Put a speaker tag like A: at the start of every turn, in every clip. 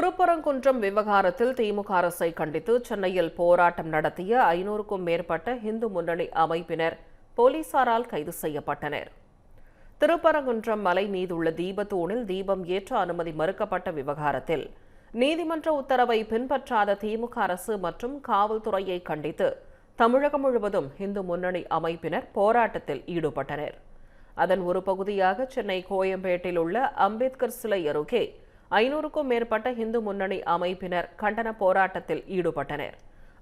A: திருப்பரங்குன்றம் விவகாரத்தில் திமுக அரசை கண்டித்து சென்னையில் போராட்டம் நடத்திய ஐநூறுக்கும் மேற்பட்ட இந்து முன்னணி அமைப்பினர் போலீசாரால் கைது செய்யப்பட்டனர் திருப்பரங்குன்றம் மலை மீதுள்ள தீபத்தூணில் தீபம் ஏற்ற அனுமதி மறுக்கப்பட்ட விவகாரத்தில் நீதிமன்ற உத்தரவை பின்பற்றாத திமுக அரசு மற்றும் காவல்துறையை கண்டித்து தமிழகம் முழுவதும் இந்து முன்னணி அமைப்பினர் போராட்டத்தில் ஈடுபட்டனர் அதன் ஒரு பகுதியாக சென்னை கோயம்பேட்டில் உள்ள அம்பேத்கர் சிலை அருகே ஐநூறுக்கும் மேற்பட்ட இந்து முன்னணி அமைப்பினர் கண்டன போராட்டத்தில் ஈடுபட்டனர்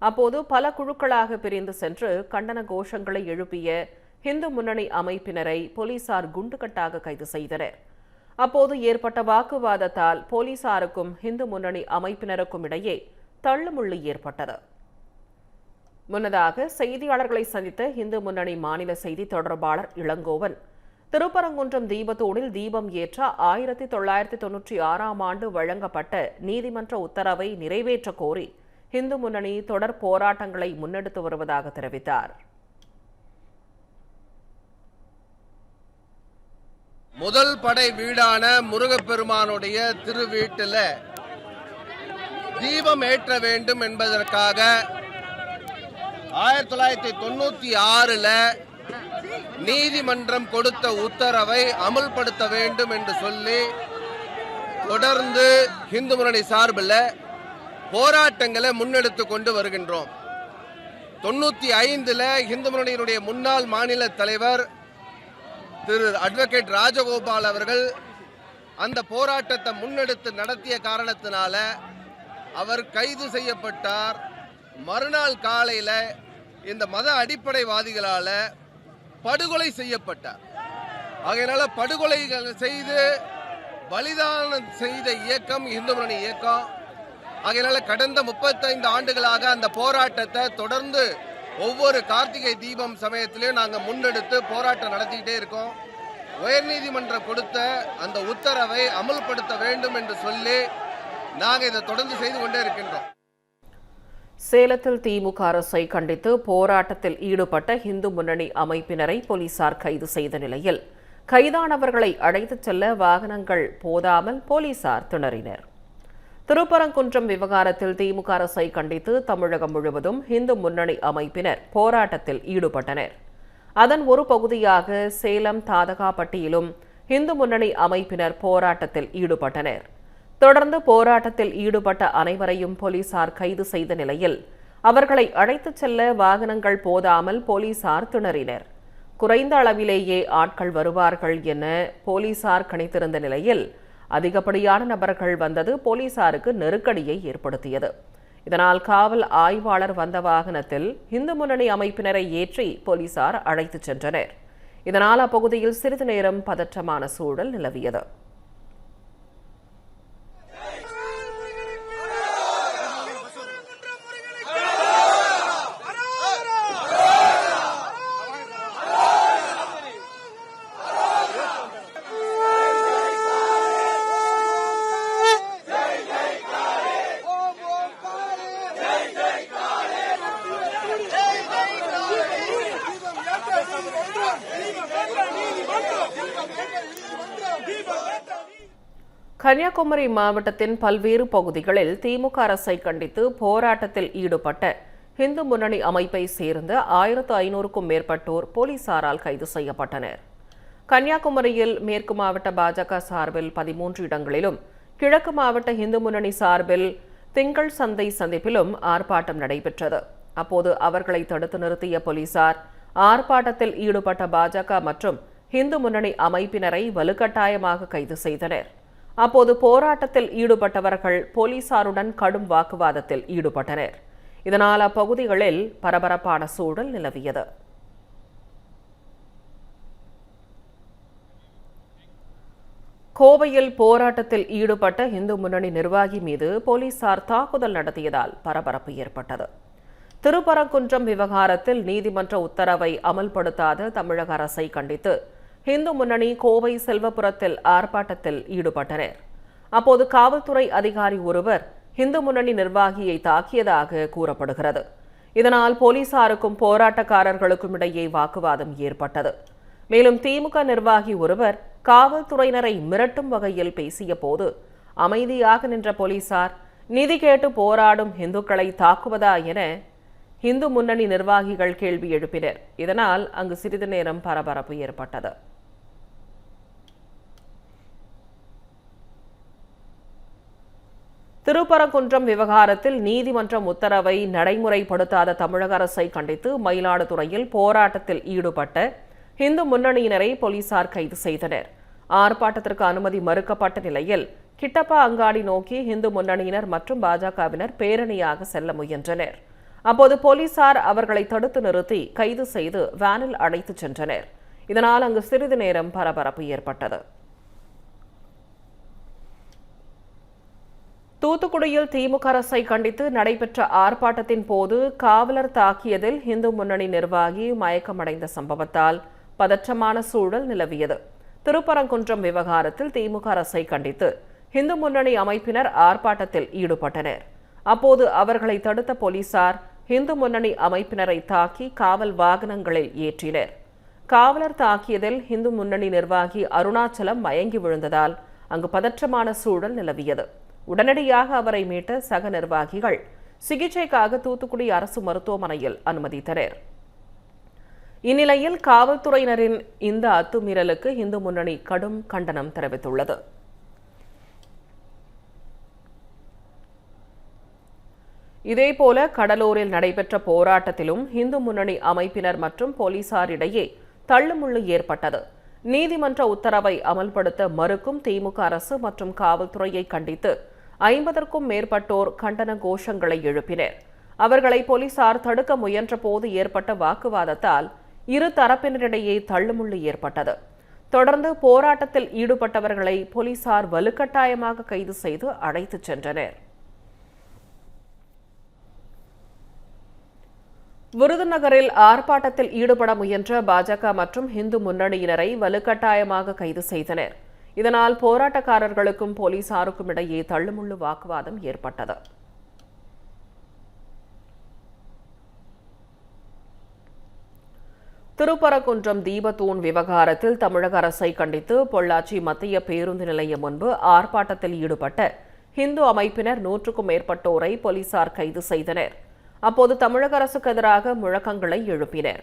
A: அப்போது பல குழுக்களாக பிரிந்து சென்று கண்டன கோஷங்களை எழுப்பிய இந்து முன்னணி அமைப்பினரை போலீசார் குண்டுகட்டாக கைது செய்தனர் அப்போது ஏற்பட்ட வாக்குவாதத்தால் போலீசாருக்கும் இந்து முன்னணி அமைப்பினருக்கும் இடையே தள்ளுமுள்ளு ஏற்பட்டது முன்னதாக செய்தியாளர்களை சந்தித்த இந்து முன்னணி மாநில செய்தி தொடர்பாளர் இளங்கோவன் திருப்பரங்குன்றம் தீபத்தூடில் தீபம் ஏற்ற ஆயிரத்தி தொள்ளாயிரத்தி தொன்னூற்றி ஆறாம் ஆண்டு வழங்கப்பட்ட நீதிமன்ற உத்தரவை நிறைவேற்ற கோரி இந்து முன்னணி தொடர் போராட்டங்களை முன்னெடுத்து வருவதாக தெரிவித்தார்
B: முதல் படை வீடான முருகப்பெருமானுடைய திருவீட்டில் தீபம் ஏற்ற வேண்டும் என்பதற்காக ஆயிரத்தி தொள்ளாயிரத்தி தொண்ணூற்றி ஆறில் நீதிமன்றம் கொடுத்த உத்தரவை அமல்படுத்த வேண்டும் என்று சொல்லி தொடர்ந்து இந்து முன்னணி சார்பில் போராட்டங்களை முன்னெடுத்து கொண்டு வருகின்றோம் தொண்ணூற்றி ஐந்தில் இந்து முன்னாள் மாநில தலைவர் திரு அட்வொகேட் ராஜகோபால் அவர்கள் அந்த போராட்டத்தை முன்னெடுத்து நடத்திய காரணத்தினால அவர் கைது செய்யப்பட்டார் மறுநாள் காலையில் இந்த மத அடிப்படைவாதிகளால் படுகொலை செய்யப்பட்டார் ஆகையினால படுகொலை செய்து பலிதானம் செய்த இயக்கம் இந்து முன்னணி இயக்கம் ஆகையினால கடந்த முப்பத்தைந்து ஆண்டுகளாக அந்த போராட்டத்தை தொடர்ந்து ஒவ்வொரு கார்த்திகை தீபம் சமயத்திலையும் நாங்கள் முன்னெடுத்து போராட்டம் நடத்திக்கிட்டே இருக்கோம் உயர்நீதிமன்றம் கொடுத்த அந்த உத்தரவை அமல்படுத்த வேண்டும் என்று சொல்லி நாங்கள் இதை தொடர்ந்து செய்து கொண்டே இருக்கின்றோம்
A: சேலத்தில் திமுக அரசை கண்டித்து போராட்டத்தில் ஈடுபட்ட இந்து முன்னணி அமைப்பினரை போலீசார் கைது செய்த நிலையில் கைதானவர்களை அழைத்துச் செல்ல வாகனங்கள் போதாமல் போலீசார் திணறினர் திருப்பரங்குன்றம் விவகாரத்தில் திமுக அரசை கண்டித்து தமிழகம் முழுவதும் இந்து முன்னணி அமைப்பினர் போராட்டத்தில் ஈடுபட்டனர் அதன் ஒரு பகுதியாக சேலம் தாதகாப்பட்டியிலும் இந்து முன்னணி அமைப்பினர் போராட்டத்தில் ஈடுபட்டனர் தொடர்ந்து போராட்டத்தில் ஈடுபட்ட அனைவரையும் போலீசார் கைது செய்த நிலையில் அவர்களை அழைத்துச் செல்ல வாகனங்கள் போதாமல் போலீசார் திணறினர் குறைந்த அளவிலேயே ஆட்கள் வருவார்கள் என போலீசார் கணித்திருந்த நிலையில் அதிகப்படியான நபர்கள் வந்தது போலீசாருக்கு நெருக்கடியை ஏற்படுத்தியது இதனால் காவல் ஆய்வாளர் வந்த வாகனத்தில் இந்து முன்னணி அமைப்பினரை ஏற்றி போலீசார் அழைத்துச் சென்றனர் இதனால் அப்பகுதியில் சிறிது நேரம் பதற்றமான சூழல் நிலவியது கன்னியாகுமரி மாவட்டத்தின் பல்வேறு பகுதிகளில் திமுக அரசை கண்டித்து போராட்டத்தில் ஈடுபட்ட இந்து முன்னணி அமைப்பை சேர்ந்த ஆயிரத்து ஐநூறுக்கும் மேற்பட்டோர் போலீசாரால் கைது செய்யப்பட்டனர் கன்னியாகுமரியில் மேற்கு மாவட்ட பாஜக சார்பில் பதிமூன்று இடங்களிலும் கிழக்கு மாவட்ட இந்து முன்னணி சார்பில் திங்கள் சந்தை சந்திப்பிலும் ஆர்ப்பாட்டம் நடைபெற்றது அப்போது அவர்களை தடுத்து நிறுத்திய போலீசார் ஆர்ப்பாட்டத்தில் ஈடுபட்ட பாஜக மற்றும் இந்து முன்னணி அமைப்பினரை வலுக்கட்டாயமாக கைது செய்தனர் அப்போது போராட்டத்தில் ஈடுபட்டவர்கள் போலீசாருடன் கடும் வாக்குவாதத்தில் ஈடுபட்டனர் இதனால் அப்பகுதிகளில் பரபரப்பான சூழல் நிலவியது கோவையில் போராட்டத்தில் ஈடுபட்ட இந்து முன்னணி நிர்வாகி மீது போலீசார் தாக்குதல் நடத்தியதால் பரபரப்பு ஏற்பட்டது திருப்பரங்குன்றம் விவகாரத்தில் நீதிமன்ற உத்தரவை அமல்படுத்தாத தமிழக அரசை கண்டித்து ஹிந்து முன்னணி கோவை செல்வபுரத்தில் ஆர்ப்பாட்டத்தில் ஈடுபட்டனர் அப்போது காவல்துறை அதிகாரி ஒருவர் ஹிந்து முன்னணி நிர்வாகியை தாக்கியதாக கூறப்படுகிறது இதனால் போலீசாருக்கும் போராட்டக்காரர்களுக்கும் இடையே வாக்குவாதம் ஏற்பட்டது மேலும் திமுக நிர்வாகி ஒருவர் காவல்துறையினரை மிரட்டும் வகையில் பேசிய போது அமைதியாக நின்ற போலீசார் நிதி கேட்டு போராடும் இந்துக்களை தாக்குவதா என இந்து முன்னணி நிர்வாகிகள் கேள்வி எழுப்பினர் இதனால் அங்கு சிறிது நேரம் பரபரப்பு ஏற்பட்டது திருப்பரங்குன்றம் விவகாரத்தில் நீதிமன்றம் உத்தரவை நடைமுறைப்படுத்தாத தமிழக அரசை கண்டித்து மயிலாடுதுறையில் போராட்டத்தில் ஈடுபட்ட இந்து முன்னணியினரை போலீசார் கைது செய்தனர் ஆர்ப்பாட்டத்திற்கு அனுமதி மறுக்கப்பட்ட நிலையில் கிட்டப்பா அங்காடி நோக்கி இந்து முன்னணியினர் மற்றும் பாஜகவினர் பேரணியாக செல்ல முயன்றனர் அப்போது போலீசார் அவர்களை தடுத்து நிறுத்தி கைது செய்து வேனில் அழைத்துச் சென்றனர் இதனால் அங்கு சிறிது நேரம் பரபரப்பு ஏற்பட்டது தூத்துக்குடியில் திமுக அரசை கண்டித்து நடைபெற்ற ஆர்ப்பாட்டத்தின் போது காவலர் தாக்கியதில் இந்து முன்னணி நிர்வாகி மயக்கமடைந்த சம்பவத்தால் பதற்றமான சூழல் நிலவியது திருப்பரங்குன்றம் விவகாரத்தில் திமுக அரசை கண்டித்து இந்து முன்னணி அமைப்பினர் ஆர்ப்பாட்டத்தில் ஈடுபட்டனர் அப்போது அவர்களை தடுத்த போலீசார் இந்து முன்னணி அமைப்பினரை தாக்கி காவல் வாகனங்களில் ஏற்றினர் காவலர் தாக்கியதில் இந்து முன்னணி நிர்வாகி அருணாச்சலம் மயங்கி விழுந்ததால் அங்கு பதற்றமான சூழல் நிலவியது உடனடியாக அவரை மீட்ட சக நிர்வாகிகள் சிகிச்சைக்காக தூத்துக்குடி அரசு மருத்துவமனையில் அனுமதித்தனர் இந்நிலையில் காவல்துறையினரின் இந்த அத்துமீறலுக்கு இந்து முன்னணி கடும் கண்டனம் தெரிவித்துள்ளது இதேபோல கடலூரில் நடைபெற்ற போராட்டத்திலும் இந்து முன்னணி அமைப்பினர் மற்றும் போலீசாரிடையே தள்ளுமுள்ளு ஏற்பட்டது நீதிமன்ற உத்தரவை அமல்படுத்த மறுக்கும் திமுக அரசு மற்றும் காவல்துறையை கண்டித்து ஐம்பதற்கும் மேற்பட்டோர் கண்டன கோஷங்களை எழுப்பினர் அவர்களை போலீசார் தடுக்க முயன்றபோது ஏற்பட்ட வாக்குவாதத்தால் இரு தரப்பினரிடையே தள்ளுமுள்ளு ஏற்பட்டது தொடர்ந்து போராட்டத்தில் ஈடுபட்டவர்களை போலீசார் வலுக்கட்டாயமாக கைது செய்து அழைத்துச் சென்றனர் விருதுநகரில் ஆர்ப்பாட்டத்தில் ஈடுபட முயன்ற பாஜக மற்றும் இந்து முன்னணியினரை வலுக்கட்டாயமாக கைது செய்தனர் இதனால் போராட்டக்காரர்களுக்கும் போலீசாருக்கும் இடையே தள்ளுமுள்ளு வாக்குவாதம் ஏற்பட்டது திருப்பரங்குன்றம் தீபத்தூண் விவகாரத்தில் தமிழக அரசை கண்டித்து பொள்ளாச்சி மத்திய பேருந்து நிலையம் முன்பு ஆர்ப்பாட்டத்தில் ஈடுபட்ட ஹிந்து அமைப்பினர் நூற்றுக்கும் மேற்பட்டோரை போலீசார் கைது செய்தனர் அப்போது தமிழக அரசுக்கு எதிராக முழக்கங்களை எழுப்பினர்